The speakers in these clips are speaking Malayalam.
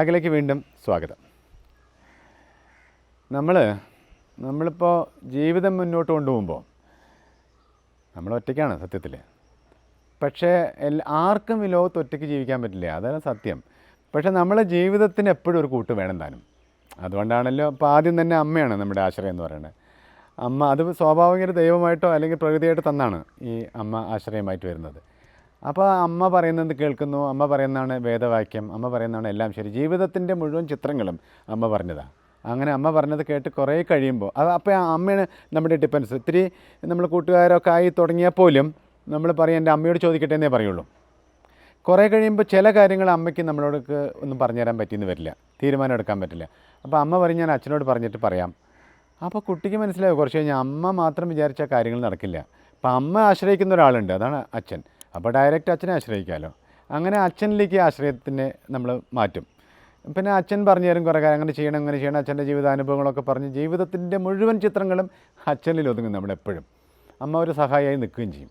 നമസ്കാരം വീണ്ടും സ്വാഗതം. നമ്മൾ നമ്മളിപ്പോൾ ജീവിതം മുന്നോട്ട് കൊണ്ടുപോകുമ്പോൾ നമ്മൾ ഒറ്റയ്ക്കാണ് സത്യത്തിൽ പക്ഷേ എൽ- ആർക്കും ഈ ലോകത്ത് ഒറ്റയ്ക്ക് ജീവിക്കാൻ പറ്റില്ല. അതാണ് സത്യം. പക്ഷേ നമ്മളെ ജീവിതത്തിന് എപ്പോഴും ഒരു കൂട്ട് വേണം താനും. അതുകൊണ്ടാണല്ലോ ഇപ്പോൾ ആദ്യം തന്നെ അമ്മയാണ് നമ്മുടെ ആശ്രയം എന്ന് പറയുന്നത്. അമ്മ അത് സ്വാഭാവിക ദൈവമായിട്ടോ അല്ലെങ്കിൽ പ്രകൃതിയായിട്ട് തന്നാണ് ഈ അമ്മ ആശ്രയമായിട്ട് വരുന്നത്. അപ്പോൾ അമ്മ പറയുന്നത് കേൾക്കുന്നു. അമ്മ പറയുന്നതാണ് വേദവാക്യം. അമ്മ പറയുന്നതാണ് എല്ലാം ശരി. ജീവിതത്തിന്റെ മുഴുവൻ ചിത്രങ്ങളും അമ്മ പറഞ്ഞതാണ് അങ്ങനെ അമ്മ പറഞ്ഞത് കേട്ട് കുറേ കഴിയുമ്പോൾ അത് അപ്പോൾ അമ്മയാണ് നമ്മുടെ ഡിപ്പെൻസ് ഇത്തിരി നമ്മൾ കൂട്ടുകാരൊക്കെ ആയി തുടങ്ങിയാൽ പോലും നമ്മൾ പറയും എന്റെ അമ്മയോട് ചോദിക്കട്ടെ എന്നേ പറയുള്ളൂ. കുറേ കഴിയുമ്പോൾ ചില കാര്യങ്ങൾ അമ്മയ്ക്ക് നമ്മളോട് ഒന്നും പറഞ്ഞു തരാൻ പറ്റിയെന്ന് വരില്ല. തീരുമാനം എടുക്കാൻ പറ്റില്ല. അപ്പോൾ അമ്മ പറയും ഞാൻ അച്ഛനോട് പറഞ്ഞിട്ട് പറയാം. അപ്പോൾ കുട്ടിക്ക് മനസ്സിലാവും കുറച്ച് കഴിഞ്ഞാൽ അമ്മ മാത്രം വിചാരിച്ച കാര്യങ്ങൾ നടക്കില്ല. അപ്പോൾ അമ്മ ആശ്രയിക്കുന്ന ഒരാളുണ്ട്. അതാണ് അച്ഛൻ. അപ്പോൾ ഡയറക്റ്റ് അച്ഛനെ ആശ്രയിക്കാമല്ലോ അങ്ങനെ അച്ഛനിലേക്ക് ആശ്രയത്തിനെ നമ്മൾ മാറ്റും. പിന്നെ അച്ഛൻ പറഞ്ഞു തരും കുറേ കാര്യം. അങ്ങനെ ചെയ്യണം അങ്ങനെ ചെയ്യണം. അച്ഛന്റെ ജീവിതാനുഭവങ്ങളൊക്കെ പറഞ്ഞ് ജീവിതത്തിന്റെ മുഴുവൻ ചിത്രങ്ങളും അച്ഛനിൽ ഒതുങ്ങും നമ്മളെപ്പോഴും അമ്മ ഒരു സഹായിയായി നിൽക്കുകയും ചെയ്യും.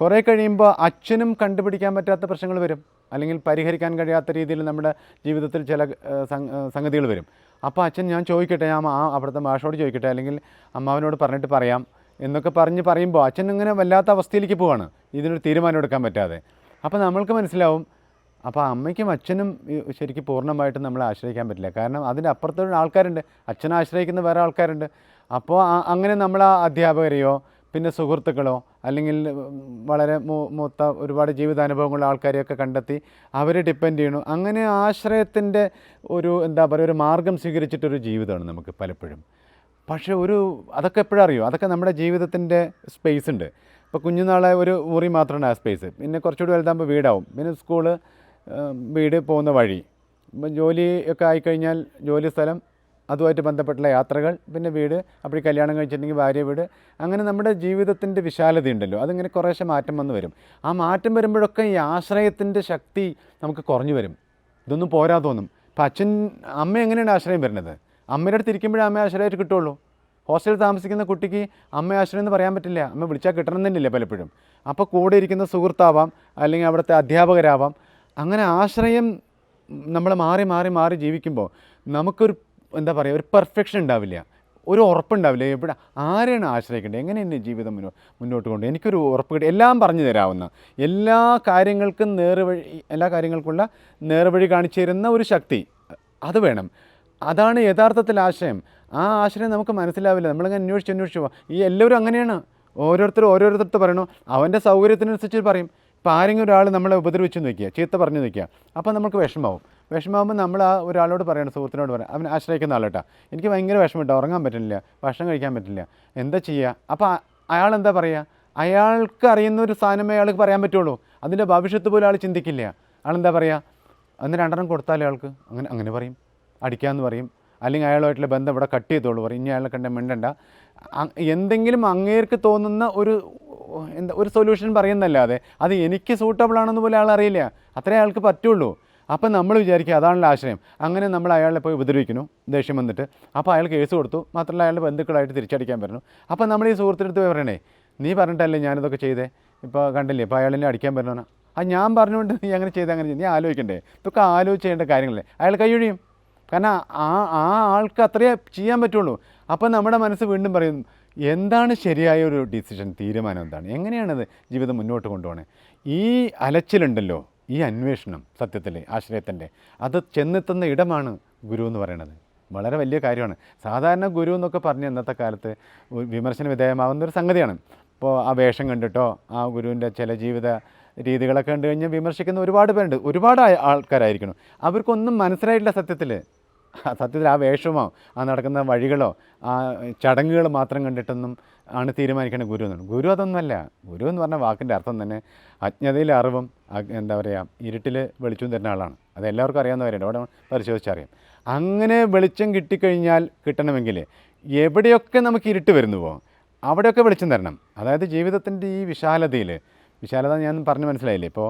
കുറേ കഴിയുമ്പോൾ അച്ഛനും കണ്ടുപിടിക്കാൻ പറ്റാത്ത പ്രശ്നങ്ങൾ വരും. അല്ലെങ്കിൽ പരിഹരിക്കാൻ കഴിയാത്ത രീതിയിൽ നമ്മുടെ ജീവിതത്തിൽ ചില സംഗതികൾ വരും. അപ്പോൾ അച്ഛൻ ഞാൻ ചോദിക്കട്ടെ ഞാൻ ആ അവിടുത്തെ മാഷോട് ചോദിക്കട്ടെ അല്ലെങ്കിൽ അമ്മാവനോട് പറഞ്ഞിട്ട് പറയാം. എന്നൊക്കെ പറഞ്ഞ് പറയുമ്പോൾ അച്ഛൻ ഇങ്ങനെ വല്ലാത്ത അവസ്ഥയിലേക്ക് പോവാണ്. ഇതിനൊരു തീരുമാനം എടുക്കാൻ പറ്റാതെ. അപ്പോൾ നമ്മൾക്ക് മനസ്സിലാവും അപ്പോൾ അമ്മയ്ക്കും അച്ഛനും ശരിക്കും പൂർണമായിട്ടും നമ്മളെ ആശ്രയിക്കാൻ പറ്റില്ല. കാരണം അതിന്റെ അപ്പുറത്തുള്ള ആൾക്കാരുണ്ട്. അച്ഛനെ ആശ്രയിക്കുന്ന വേറെ ആൾക്കാരുണ്ട്. അപ്പോൾ അങ്ങനെ നമ്മൾ ആ അധ്യാപകരെയോ പിന്നെ സുഹൃത്തുക്കളോ അല്ലെങ്കിൽ വളരെ മൂത്ത ഒരുപാട് ജീവിതാനുഭവങ്ങളുള്ള ആൾക്കാരെയൊക്കെ കണ്ടെത്തി അവരെ ഡിപ്പെൻഡ് ചെയ്യണു. അങ്ങനെ ആശ്രയത്തിന്റെ ഒരു എന്താ പറയുക ഒരു മാർഗം സ്വീകരിച്ചിട്ടൊരു ജീവിതമാണ് നമുക്ക് പലപ്പോഴും. പക്ഷേ ഒരു അതൊക്കെ എപ്പോഴും അറിയോ? അതൊക്കെ നമ്മുടെ ജീവിതത്തിന്റെ സ്പേസ് ഉണ്ട്. ഇപ്പോൾ കുഞ്ഞുനാളെ ഒരു മുറി മാത്രമാണ് ആ സ്പേസ് പിന്നെ കുറച്ചുകൂടി വലുതാകുമ്പോൾ വീടാവും. പിന്നെ സ്കൂൾ വീട് പോകുന്ന വഴി. ഇപ്പം ജോലി ഒക്കെ ആയിക്കഴിഞ്ഞാൽ ജോലി സ്ഥലം അതുമായിട്ട് ബന്ധപ്പെട്ടുള്ള യാത്രകൾ പിന്നെ വീട് അപ്പോൾ കല്യാണം കഴിച്ചിട്ടുണ്ടെങ്കിൽ ഭാര്യ വീട്. അങ്ങനെ നമ്മുടെ ജീവിതത്തിന്റെ വിശാലതയുണ്ടല്ലോ അതിങ്ങനെ കുറേശ്ശെ മാറ്റം വന്ന് വരും. ആ മാറ്റം വരുമ്പോഴൊക്കെ ഈ ആശ്രയത്തിന്റെ ശക്തി നമുക്ക് കുറഞ്ഞു വരും. ഇതൊന്നും പോരാ തോന്നും. ഇപ്പം അച്ഛൻ അമ്മ എങ്ങനെയാണ് ആശ്രയം വരുന്നത്? അമ്മയുടെ അടുത്ത് ഇരിക്കുമ്പോഴേ അമ്മ ആശ്രയമായിട്ട് കിട്ടുള്ളൂ. ഹോസ്റ്റലിൽ താമസിക്കുന്ന കുട്ടിക്ക് അമ്മ ആശ്രയം എന്ന് പറയാൻ പറ്റില്ല. അമ്മ വിളിച്ചാൽ കിട്ടണം എന്നില്ല പലപ്പോഴും. അപ്പോൾ കൂടെ ഇരിക്കുന്ന സുഹൃത്താവാം അല്ലെങ്കിൽ അവിടുത്തെ അധ്യാപകരാവാം അങ്ങനെ ആശ്രയം നമ്മൾ മാറി മാറി മാറി ജീവിക്കുമ്പോൾ നമുക്കൊരു എന്താ പറയുക ഒരു പെർഫെക്ഷൻ ഉണ്ടാവില്ല. ഒരു ഉറപ്പുണ്ടാവില്ല എവിടെ ആരെയാണ് ആശ്രയിക്കേണ്ടത്? എങ്ങനെയാണ് ജീവിതം മുന്നോ മുന്നോട്ട് കൊണ്ട് എനിക്കൊരു ഉറപ്പ് കിട്ടി. എല്ലാം പറഞ്ഞു തരാവുന്ന എല്ലാ കാര്യങ്ങൾക്കും നേർവഴി എല്ലാ കാര്യങ്ങൾക്കുള്ള നേർവഴി കാണിച്ചു തരുന്ന ഒരു ശക്തി അത് വേണം. അതാണ് യഥാർത്ഥത്തിൽ ആശയം. ആ ആശയം നമുക്ക് മനസ്സിലാവില്ല. നമ്മളിങ്ങനെ അന്വേഷിച്ച് അന്വേഷിച്ച് പോവാം. ഈ എല്ലാവരും അങ്ങനെയാണ്. ഓരോരുത്തരും ഓരോരുത്തർ പറയണോ. അവന്റെ സൗകര്യത്തിനനുസരിച്ച് പറയും. ഇപ്പോൾ ആരെങ്കിലും ഒരാൾ നമ്മളെ ഉപദ്രവിച്ച് നിൽക്കുക ചീത്ത പറഞ്ഞു നിൽക്കുക അപ്പോൾ നമുക്ക് വിഷമാവും വിഷമമാകുമ്പോൾ നമ്മൾ ആ ഒരാളോട് പറയണം സുഹൃത്തിനോട് പറയാം അവൻ ആശ്രയിക്കുന്ന ആളേട്ടാ എനിക്ക് ഭയങ്കര വിഷമമുണ്ട് ഉറങ്ങാൻ പറ്റില്ല ഭക്ഷണം കഴിക്കാൻ പറ്റില്ല എന്താ ചെയ്യുക അപ്പോൾ അയാൾ എന്താ പറയുക അയാൾക്ക് അറിയുന്ന ഒരു സാധനമേ അയാൾക്ക് പറയാൻ പറ്റുള്ളൂ. അതിന്റെ ഭവിഷ്യത്ത് പോലും ആൾ ചിന്തിക്കില്ല. ആളെന്താ പറയുക അന്ന് രണ്ടെണ്ണം കൊടുത്താലേ ആൾക്ക് അങ്ങനെ അങ്ങനെ പറയും. അടിക്കാമെന്ന് പറയും. അല്ലെങ്കിൽ അയാളുമായിട്ടുള്ള ബന്ധം ഇവിടെ കട്ട് ചെയ്തോളൂ പറയും. ഇനി അയാളെ കണ്ട മിണ്ടണ്ട. എന്തെങ്കിലും അങ്ങേർക്ക് തോന്നുന്ന ഒരു എന്താ ഒരു സൊല്യൂഷൻ പറയുന്നല്ലാതെ അത് എനിക്ക് സൂട്ടബിൾ ആണെന്ന് പോലും അയാൾ അറിയില്ല. അത്രേ അയാൾക്ക് പറ്റുള്ളൂ. അപ്പം നമ്മൾ വിചാരിക്കുക അതാണല്ലോ ആശ്രയം. അങ്ങനെ നമ്മൾ അയാളെ പോയി ഉപദ്രവിക്കുന്നു. ദേഷ്യം വന്നിട്ട്. അപ്പോൾ അയാൾ കേസ് കൊടുത്തു. മാത്രമല്ല അയാളുടെ ബന്ധുക്കളായിട്ട് തിരിച്ചടിക്കാൻ പറഞ്ഞു. അപ്പോൾ നമ്മൾ ഈ സുഹൃത്തിനടുത്ത് പോയി പറയണേ നീ പറഞ്ഞിട്ടല്ലേ ഞാനിതൊക്കെ ചെയ്തേ? ഇപ്പോൾ കണ്ടില്ലേ? ഇപ്പോൾ അയാളെന്നെ അടിക്കാൻ പറ്റണം ആ ഞാൻ പറഞ്ഞുകൊണ്ട് നീ അങ്ങനെ ചെയ്ത് അങ്ങനെ നീ ആലോചിക്കണ്ടേ? ഇതൊക്കെ ആലോചിച്ച് ചെയ്യേണ്ട കാര്യങ്ങളല്ലേ? അയാൾ കൈയൊഴിയും കാരണം ആ ആ ആൾക്ക് അത്രയേ ചെയ്യാൻ പറ്റുള്ളൂ. അപ്പം നമ്മുടെ മനസ്സ് വീണ്ടും പറയും എന്താണ് ശരിയായ ഒരു ഡിസിഷൻ തീരുമാനം എന്താണ്? എങ്ങനെയാണത് ജീവിതം മുന്നോട്ട് കൊണ്ടുപോകണേ ഈ അലച്ചിലുണ്ടല്ലോ ഈ അന്വേഷണം സത്യത്തിൽ ആശ്രയത്തിന്റെ അത് ചെന്നെത്തുന്ന ഇടമാണ് ഗുരു എന്ന് പറയുന്നത് വളരെ വലിയ കാര്യമാണ്. സാധാരണ ഗുരു എന്നൊക്കെ പറഞ്ഞ് ഇന്നത്തെ കാലത്ത് വിമർശന വിധേയമാവുന്ന ഒരു സംഗതിയാണ്. ഇപ്പോൾ ആ വേഷം കണ്ടിട്ടോ ആ ഗുരുവിന്റെ ചില ജീവിത രീതികളൊക്കെ കണ്ടു കഴിഞ്ഞാൽ വിമർശിക്കുന്ന ഒരുപാട് പേരുണ്ട്. ഒരുപാട് ആൾക്കാരായിരിക്കണം. അവർക്കൊന്നും മനസ്സിലായിട്ടില്ല സത്യത്തിൽ സത്യത്തിൽ ആ വേഷമോ ആ നടക്കുന്ന വഴികളോ ആ ചടങ്ങുകൾ മാത്രം കണ്ടിട്ടൊന്നും ആണ് തീരുമാനിക്കേണ്ട ഗുരു എന്നാണ്. ഗുരു അതൊന്നുമല്ല. ഗുരു എന്ന് പറഞ്ഞ വാക്കിന്റെ അർത്ഥം തന്നെ അജ്ഞതയിൽ അറിവും എന്താ പറയുക ഇരുട്ടിൽ വെളിച്ചവും തരുന്ന ആളാണ്. അത് എല്ലാവർക്കും അറിയാവുന്ന അവിടെ പരിശോധിച്ചറിയാം. അങ്ങനെ വെളിച്ചം കിട്ടിക്കഴിഞ്ഞാൽ കിട്ടണമെങ്കിൽ എവിടെയൊക്കെ നമുക്ക് ഇരുട്ട് വരുന്നുവോ അവിടെയൊക്കെ വെളിച്ചം തരണം. അതായത് ജീവിതത്തിന്റെ ഈ വിശാലതയിൽ വിശാലത ഞാൻ പറഞ്ഞു മനസ്സിലായില്ലേ? ഇപ്പോൾ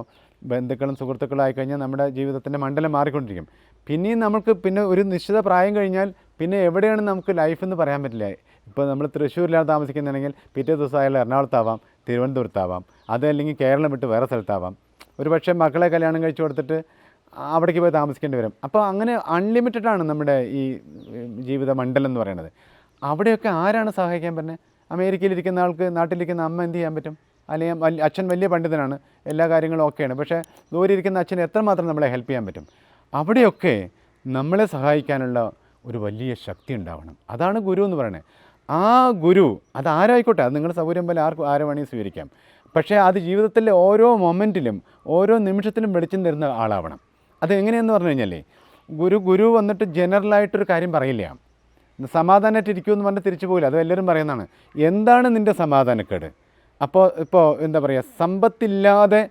ബന്ധുക്കളും സുഹൃത്തുക്കളും ആയിക്കഴിഞ്ഞാൽ നമ്മുടെ ജീവിതത്തിന്റെ മണ്ഡലം മാറിക്കൊണ്ടിരിക്കും. പിന്നെയും നമുക്ക് പിന്നെ ഒരു നിശ്ചിത പ്രായം കഴിഞ്ഞാൽ പിന്നെ എവിടെയാണ് നമുക്ക് ലൈഫ് എന്ന് പറയാൻ പറ്റില്ല. ഇപ്പോൾ നമ്മൾ തൃശ്ശൂരിലാണ് താമസിക്കുന്നുണ്ടെങ്കിൽ പിറ്റേ ദിവസം അയാൾ എറണാകുളത്താവാം തിരുവനന്തപുരത്താവാം അതല്ലെങ്കിൽ കേരളം വിട്ട് വേറെ സ്ഥലത്താവാം. ഒരു പക്ഷേ മക്കളെ കല്യാണം കഴിച്ചു കൊടുത്തിട്ട് അവിടേക്ക് പോയി താമസിക്കേണ്ടി വരും. അപ്പോൾ അങ്ങനെ അൺലിമിറ്റഡ് ആണ് നമ്മുടെ ഈ ജീവിത മണ്ഡലം എന്ന് പറയുന്നത്. അവിടെയൊക്കെ ആരാണ് സഹായിക്കാൻ പറഞ്ഞത്? അമേരിക്കയിലിരിക്കുന്ന ആൾക്ക് നാട്ടിലിരിക്കുന്ന അമ്മ എന്ത് ചെയ്യാൻ പറ്റും? അല്ലെങ്കിൽ വലിയ അച്ഛൻ വലിയ പണ്ഡിതനാണ് എല്ലാ കാര്യങ്ങളും ഓക്കെയാണ് പക്ഷേ ദൂരെ ഇരിക്കുന്ന അച്ഛന് എത്രമാത്രം നമ്മളെ ഹെൽപ്പ് ചെയ്യാൻ പറ്റും? അവിടെയൊക്കെ നമ്മളെ സഹായിക്കാനുള്ള ഒരു വലിയ ശക്തി ഉണ്ടാവണം. അതാണ് ഗുരു എന്ന് പറയുന്നത് ആ ഗുരു അത് ആരായിക്കോട്ടെ? അത് നിങ്ങളുടെ സൗകര്യം പോലെ ആർക്കും ആരെ വേണമെങ്കിൽ സ്വീകരിക്കാം. പക്ഷേ അത് ജീവിതത്തിലെ ഓരോ മൊമെന്റിലും ഓരോ നിമിഷത്തിലും വെളിച്ചം തരുന്ന ആളാവണം. അത് എങ്ങനെയെന്ന് പറഞ്ഞു കഴിഞ്ഞാലേ ഗുരു ഗുരു വന്നിട്ട് ജനറലായിട്ടൊരു കാര്യം പറയില്ല. സമാധാനമായിട്ട് ഇരിക്കുമെന്ന് പറഞ്ഞ് തിരിച്ചു പോകില്ല അത് എല്ലാവരും പറയുന്നതാണ്. എന്താണ് നിന്റെ സമാധാനക്കേട്? അപ്പോൾ ഇപ്പോൾ എന്താ പറയുക സമ്പത്തില്ലാതെ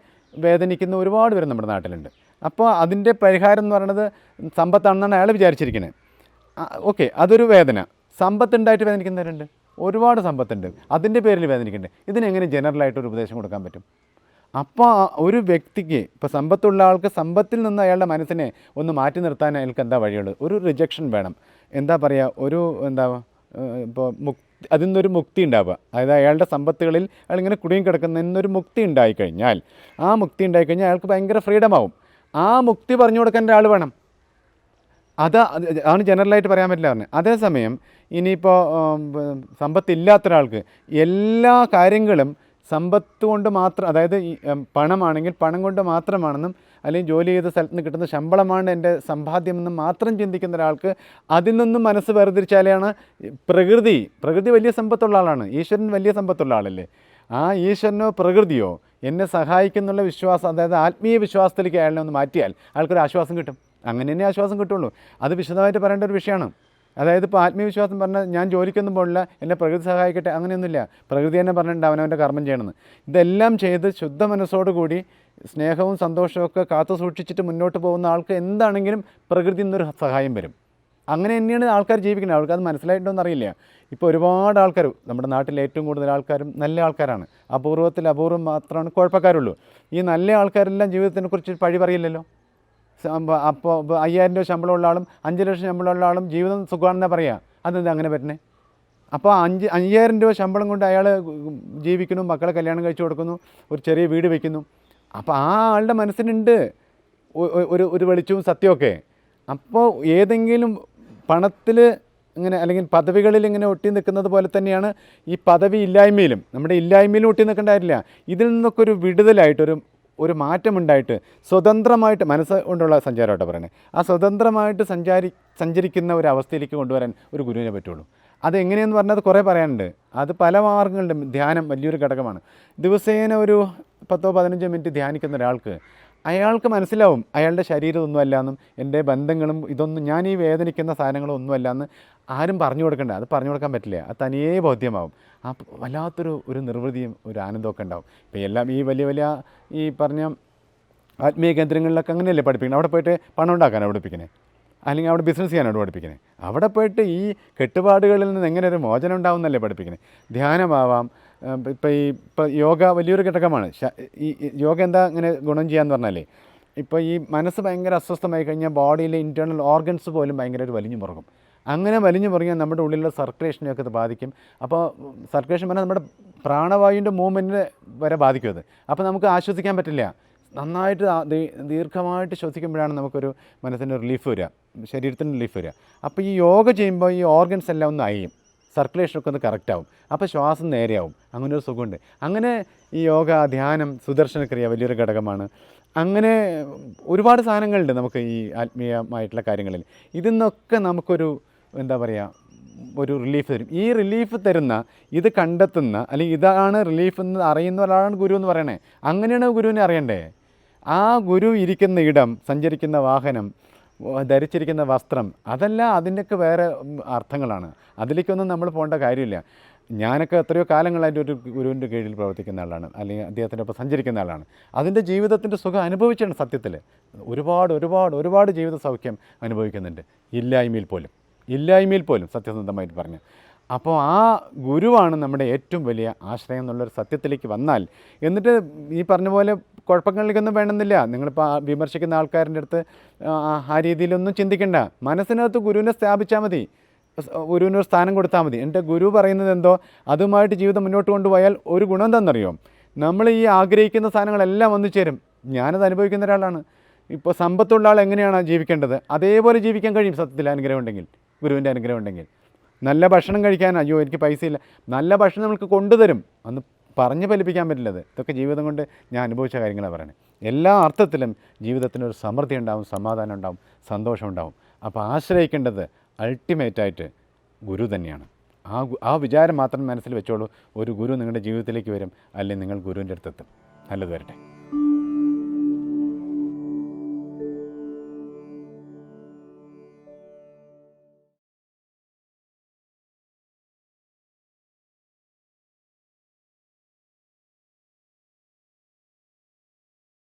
വേദനിക്കുന്ന ഒരുപാട് പേര് നമ്മുടെ നാട്ടിലുണ്ട്. അപ്പോൾ അതിന്റെ പരിഹാരം എന്ന് പറയുന്നത് സമ്പത്താണെന്നാണ് അയാൾ വിചാരിച്ചിരിക്കുന്നത് ഓക്കെ അതൊരു വേദന. സമ്പത്തുണ്ടായിട്ട് വേദനിക്കുന്നവരുണ്ട്. ഒരുപാട് സമ്പത്തുണ്ട്. അതിന്റെ പേരിൽ വേദനിക്കുന്നുണ്ട്. ഇതിനെങ്ങനെ ജനറലായിട്ട് ഒരു ഉപദേശം കൊടുക്കാൻ പറ്റും? അപ്പോൾ ഒരു വ്യക്തിക്ക് ഇപ്പോൾ സമ്പത്തുള്ള ആൾക്ക് സമ്പത്തിൽ നിന്ന് അയാളുടെ മനസ്സിനെ ഒന്ന് മാറ്റി നിർത്താൻ അയാൾക്ക് എന്താ വഴിയുള്ളത്? ഒരു റിജക്ഷൻ വേണം. എന്താ പറയുക ഒരു എന്താ ഇപ്പോൾ മുക്തി അതിൽ നിന്നൊരു മുക്തി ഉണ്ടാവുക. അതായത് അയാളുടെ സമ്പത്തുകളിൽ അയാൾ ഇങ്ങനെ കുടുങ്ങി കിടക്കുന്ന നിന്നൊരു മുക്തി ഉണ്ടായിക്കഴിഞ്ഞാൽ ആ മുക്തി ഉണ്ടായിക്കഴിഞ്ഞാൽ അയാൾക്ക് ഭയങ്കര ഫ്രീഡം ആവും. ആ മുക്തി പറഞ്ഞു കൊടുക്കാൻ ഒരാൾ വേണം. അത് അതാണ് ജനറലായിട്ട് പറയാൻ പറ്റില്ല പറഞ്ഞത്. അതേസമയം ഇനിയിപ്പോൾ സമ്പത്തില്ലാത്ത ഒരാൾക്ക് എല്ലാ കാര്യങ്ങളും സമ്പത്ത് കൊണ്ട് മാത്രം അതായത് പണമാണെങ്കിൽ പണം കൊണ്ട് മാത്രമാണെന്നും അല്ലെങ്കിൽ ജോലി ചെയ്ത സ്ഥലത്ത് നിന്ന് കിട്ടുന്ന ശമ്പളമാണ് എന്റെ സമ്പാദ്യമെന്ന് മാത്രം ചിന്തിക്കുന്ന ഒരാൾക്ക് അതിൽ നിന്നും മനസ്സ് വേർതിരിച്ചാലാണ് പ്രകൃതി പ്രകൃതി വലിയ സമ്പത്തുള്ള ആളാണ്. ഈശ്വരൻ വലിയ സമ്പത്തുള്ള ആളല്ലേ? ആ ഈശ്വരനോ പ്രകൃതിയോ എന്നെ സഹായിക്കുന്നുള്ള വിശ്വാസം അതായത് ആത്മീയ വിശ്വാസത്തിലേക്ക് അയാളെ ഒന്ന് മാറ്റിയാൽ ആൾക്കൊരു ആശ്വാസം കിട്ടും. അങ്ങനെ തന്നെ ആശ്വാസം കിട്ടുള്ളൂ. അത് വിശദമായിട്ട് പറയേണ്ട ഒരു വിഷയമാണ്. അതായത് ഇപ്പോൾ ആത്മവിശ്വാസം പറഞ്ഞാൽ ഞാൻ ജോലിക്കൊന്നും പോകില്ല എന്നെ പ്രകൃതി സഹായിക്കട്ടെ അങ്ങനെയൊന്നുമില്ല. പ്രകൃതി തന്നെ പറഞ്ഞിട്ടുണ്ട് അവനവന്റെ കർമ്മം ചെയ്യണമെന്ന്. ഇതെല്ലാം ചെയ്ത് ശുദ്ധ മനസ്സോടുകൂടി സ്നേഹവും സന്തോഷവും കാത്തു സൂക്ഷിച്ചിട്ട് മുന്നോട്ട് പോകുന്ന ആൾക്ക് എന്താണെങ്കിലും പ്രകൃതി നിന്നൊരു സഹായം വരും. അങ്ങനെ തന്നെയാണ് ആൾക്കാർ ജീവിക്കുന്നത്. അവർക്ക് അത് മനസ്സിലായിട്ടൊന്നും അറിയില്ല ഇപ്പോൾ ഒരുപാട് ആൾക്കാർ നമ്മുടെ നാട്ടിൽ ഏറ്റവും കൂടുതൽ ആൾക്കാരും നല്ല ആൾക്കാരാണ്. അപൂർവത്തിൽ അപൂർവം മാത്രമാണ് കുഴപ്പക്കാരുള്ളൂ. ഈ നല്ല ആൾക്കാരെല്ലാം ജീവിതത്തിനെക്കുറിച്ച് പഴി പറയില്ലല്ലോ? അപ്പോൾ അയ്യായിരം രൂപ ശമ്പളമുള്ള ആളും അഞ്ച് ലക്ഷം ശമ്പളമുള്ള ആളും ജീവിതം സുഖമാണെന്നാ പറയുക അതെന്താ അങ്ങനെ പറ്റണേ? അപ്പോൾ അഞ്ച് അയ്യായിരം രൂപ ശമ്പളം കൊണ്ട് അയാൾ ജീവിക്കുന്നു മക്കളെ കല്യാണം കഴിച്ചു കൊടുക്കുന്നു ഒരു ചെറിയ വീട് വയ്ക്കുന്നു അപ്പോൾ ആ ആളുടെ മനസ്സിനുണ്ട് ഒരു ഒരു വെളിച്ചവും സത്യമൊക്കെ. അപ്പോൾ ഏതെങ്കിലും പണത്തിൽ ഇങ്ങനെ അല്ലെങ്കിൽ പദവികളിൽ ഇങ്ങനെ ഒട്ടി നിൽക്കുന്നത് പോലെ തന്നെയാണ് ഈ പദവി ഇല്ലായ്മയിലും നമ്മുടെ ഇല്ലായ്മയിലും ഒട്ടി നിൽക്കേണ്ടതായിട്ടില്ല ഇതിൽ നിന്നൊക്കെ ഒരു വിടുതലായിട്ടൊരു ഒരു മാറ്റമുണ്ടായിട്ട് സ്വതന്ത്രമായിട്ട് മനസ്സ് കൊണ്ടുള്ള സഞ്ചാരമായിട്ട് പറയുന്നത് ആ സ്വതന്ത്രമായിട്ട് സഞ്ചാരി സഞ്ചരിക്കുന്ന ഒരു അവസ്ഥയിലേക്ക് കൊണ്ടുവരാൻ ഒരു ഗുരുവിനെ പറ്റുള്ളൂ. അതെങ്ങനെയെന്ന് അത് കുറേ പറയാനുണ്ട്. അത് പല മാർഗങ്ങളുണ്ട്. ധ്യാനം വലിയൊരു ഘടകമാണ്. ദിവസേന ഒരു പത്തോ പതിനഞ്ചോ മിനിറ്റ് ധ്യാനിക്കുന്ന ഒരാൾക്ക് അയാൾക്ക് മനസ്സിലാവും. അയാളുടെ ശരീരം ഒന്നുമല്ല എന്നും എന്റെ ബന്ധങ്ങളും ഇതൊന്നും ഞാൻ ഈ വേദനിക്കുന്ന സാധനങ്ങളും ഒന്നുമല്ല എന്ന് ആരും പറഞ്ഞു കൊടുക്കണ്ട. അത് പറഞ്ഞു കൊടുക്കാൻ പറ്റില്ല. അത് തനിയേ ബോധ്യമാവും. ആ വല്ലാത്തൊരു ഒരു നിർവൃതിയും ഒരു ആനന്ദമൊക്കെ ഉണ്ടാവും. ഇപ്പോൾ എല്ലാം ഈ വലിയ വലിയ ഈ പറഞ്ഞ ആത്മീയ കേന്ദ്രങ്ങളിലൊക്കെ അങ്ങനെയല്ലേ പഠിപ്പിക്കുന്നത് അവിടെ പോയിട്ട് പണം ഉണ്ടാക്കാനാണ് പഠിപ്പിക്കുന്നത് അല്ലെങ്കിൽ അവിടെ ബിസിനസ് ചെയ്യാനാണ് പഠിപ്പിക്കുന്നത് അവിടെ പോയിട്ട് ഈ കെട്ടുപാടുകളിൽ നിന്ന് എങ്ങനെ ഒരു മോചനം ഉണ്ടാവുന്നല്ലേ പഠിപ്പിക്കുന്നത് ധ്യാനമാവാം. ഇപ്പോൾ ഈ ഇപ്പോൾ യോഗ വലിയൊരു ഘടകമാണ്. ഈ യോഗ എന്താ ഇങ്ങനെ ഗുണം ചെയ്യാന്ന് പറഞ്ഞാലേ ഇപ്പോൾ ഈ മനസ്സ് ഭയങ്കര അസ്വസ്ഥമായി കഴിഞ്ഞാൽ ബോഡിയിലെ ഇന്റേർണൽ ഓർഗൻസ് പോലും ഭയങ്കര ഒരു വലിഞ്ഞു മുറുകും. അങ്ങനെ വലിഞ്ഞു പറഞ്ഞാൽ നമ്മുടെ ഉള്ളിലുള്ള സർക്കുലേഷനെയൊക്കെ അത് ബാധിക്കും. അപ്പോൾ സർക്കുലേഷൻ പറഞ്ഞാൽ നമ്മുടെ പ്രാണവായുവിന്റെ മൂവ്മെന്റിനെ വരെ ബാധിക്കും അത്. അപ്പോൾ നമുക്ക് ആശ്വസിക്കാൻ പറ്റില്ല. നന്നായിട്ട് ദീർഘമായിട്ട് ശ്വസിക്കുമ്പോഴാണ് നമുക്കൊരു മനസ്സിന് റിലീഫ് വരിക. ശരീരത്തിന് റിലീഫ് വരിക. അപ്പോൾ ഈ യോഗ ചെയ്യുമ്പോൾ ഈ ഓർഗൻസ് എല്ലാം ഒന്ന് അയ്യും. സർക്കുലേഷനൊക്കെ ഒന്ന് കറക്റ്റാവും അപ്പോൾ ശ്വാസം നേരെയാവും. അങ്ങനെ ഒരു സുഖമുണ്ട്. അങ്ങനെ ഈ യോഗ ധ്യാനം സുദർശനക്രിയ വലിയൊരു ഘടകമാണ്. അങ്ങനെ ഒരുപാട് സാധനങ്ങളുണ്ട് നമുക്ക് ഈ ആത്മീയമായിട്ടുള്ള കാര്യങ്ങളിൽ. ഇതിൽ നിന്നൊക്കെ നമുക്കൊരു എന്താ പറയുക ഒരു റിലീഫ് തരും. ഈ റിലീഫ് തരുന്ന ഇത് കണ്ടെത്തുന്ന അല്ലെങ്കിൽ ഇതാണ് റിലീഫ് എന്ന് അറിയുന്ന ഒരാളാണ് ഗുരു എന്ന് പറയണേ. അങ്ങനെയാണ് ഗുരുവിനെ അറിയണ്ടേ? ആ ഗുരു ഇരിക്കുന്ന ഇടം സഞ്ചരിക്കുന്ന വാഹനം ധരിച്ചിരിക്കുന്ന വസ്ത്രം അതല്ല അതിന്റെയൊക്കെ വേറെ അർത്ഥങ്ങളാണ്. അതിലേക്കൊന്നും നമ്മൾ പോകേണ്ട കാര്യമില്ല. ഞാനൊക്കെ എത്രയോ കാലങ്ങളായിട്ട് ഒരു ഗുരുവിന്റെ കീഴിൽ പ്രവർത്തിക്കുന്ന ആളാണ്. അല്ലെങ്കിൽ അദ്ദേഹത്തിന്റെ ഒപ്പം സഞ്ചരിക്കുന്ന ആളാണ്. അതിന്റെ ജീവിതത്തിന്റെ സുഖം അനുഭവിച്ചാണ് സത്യത്തിൽ. ഒരുപാട് ഒരുപാട് ഒരുപാട് ജീവിത സൗഖ്യം അനുഭവിക്കുന്നുണ്ട്. ഇല്ലായ്മയിൽ പോലും. ഇല്ലായ്മയിൽ പോലും സത്യസന്ധമായിട്ട് പറഞ്ഞു. അപ്പോൾ ആ ഗുരുവാണ് നമ്മുടെ ഏറ്റവും വലിയ ആശ്രയം എന്നുള്ളൊരു സത്യത്തിലേക്ക് വന്നാൽ. എന്നിട്ട് ഈ പറഞ്ഞ പോലെ കുഴപ്പങ്ങളിലേക്കൊന്നും വേണമെന്നില്ല. നിങ്ങളിപ്പോൾ വിമർശിക്കുന്ന ആൾക്കാരുടെ അടുത്ത് ആ രീതിയിലൊന്നും ചിന്തിക്കേണ്ട. മനസ്സിനകത്ത് ഗുരുവിനെ സ്ഥാപിച്ചാൽ മതി. ഗുരുവിനൊരു സ്ഥാനം കൊടുത്താൽ മതി. എന്റെ ഗുരു പറയുന്നത് എന്തോ? അതുമായിട്ട് ജീവിതം മുന്നോട്ട് കൊണ്ടുപോയാൽ ഒരു ഗുണം എന്താണെന്നറിയോ നമ്മൾ ഈ ആഗ്രഹിക്കുന്ന സാധനങ്ങളെല്ലാം വന്നു ചേരും. ഞാനത് അനുഭവിക്കുന്ന ഒരാളാണ്. ഇപ്പോൾ സമ്പത്തുള്ള ആൾ എങ്ങനെയാണ് ജീവിക്കേണ്ടത്? അതേപോലെ ജീവിക്കാൻ കഴിയും സത്യത്തിൽ അനുഗ്രഹം ഉണ്ടെങ്കിൽ. ഗുരുവിന്റെ അനുഗ്രഹം ഉണ്ടെങ്കിൽ. നല്ല ഭക്ഷണം കഴിക്കാൻ അയ്യോ എനിക്ക് പൈസയില്ല. നല്ല ഭക്ഷണം നമുക്ക് കൊണ്ടുതരും. അന്ന് പറഞ്ഞ് ഫലിപ്പിക്കാൻ പറ്റില്ലത്. ഇതൊക്കെ ജീവിതം കൊണ്ട് ഞാൻ അനുഭവിച്ച കാര്യങ്ങളാണ് പറയുന്നത് എല്ലാ അർത്ഥത്തിലും ജീവിതത്തിനൊരു സമൃദ്ധി ഉണ്ടാവും സമാധാനം ഉണ്ടാവും സന്തോഷം ഉണ്ടാവും. അപ്പോൾ ആശ്രയിക്കേണ്ടത് അൾട്ടിമേറ്റായിട്ട് ഗുരു തന്നെയാണ്. ആ ആ വിചാരം മാത്രം മനസ്സിൽ വെച്ചോളൂ. ഒരു ഗുരു നിങ്ങളുടെ ജീവിതത്തിലേക്ക് വരും. അല്ലെങ്കിൽ നിങ്ങൾ ഗുരുവിന്റെ അടുത്തെത്തും. നല്ലത് വരട്ടെ.